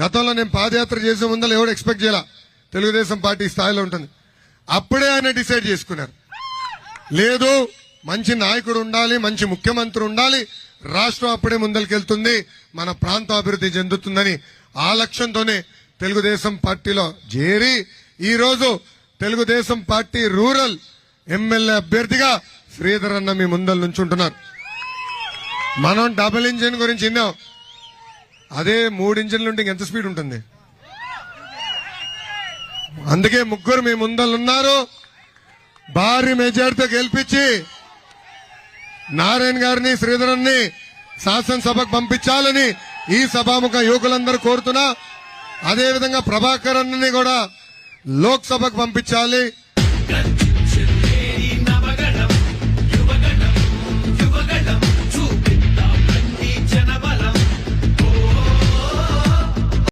గతంలో నేను పాదయాత్ర చేసే ముందర ఎవడు ఎక్స్పెక్ట్ చేయాల? తెలుగుదేశం పార్టీ స్థాయిలో ఉంటుంది. అప్పుడే ఆయన డిసైడ్ చేసుకున్నారు. లేదు మంచి నాయకుడు ఉండాలి మంచి ముఖ్యమంత్రి ఉండాలి రాష్ట్రం అప్పుడే ముందరికెళ్తుంది మన ప్రాంత అభివృద్ధి చెందుతుందని ఆ లక్ష్యంతోనే తెలుగుదేశం పార్టీలో చేరి ఈరోజు తెలుగుదేశం పార్టీ రూరల్ ఎమ్మెల్యే అభ్యర్థిగా శ్రీధర్ అన్న మీ ముందర నుంచుంటున్నారు. మనం డబుల్ ఇంజిన్ గురించి విన్నాం. అదే మూడు ఇంజిన్లు ఉంటే ఎంత స్పీడ్ ఉంటుంది? అందుకే ముగ్గురు మీ ముందర ఉన్నారు భారీ మెజార్టీతో గెలిపించి నారాయణ గారిని శ్రీధరన్ని శాసనసభకు పంపించాలని ఈ సభాముఖ యువకులందరూ కోరుతున్నా. అదేవిధంగా ప్రభాకర్ అన్నని కూడా లోక్సభకు పంపించాలి.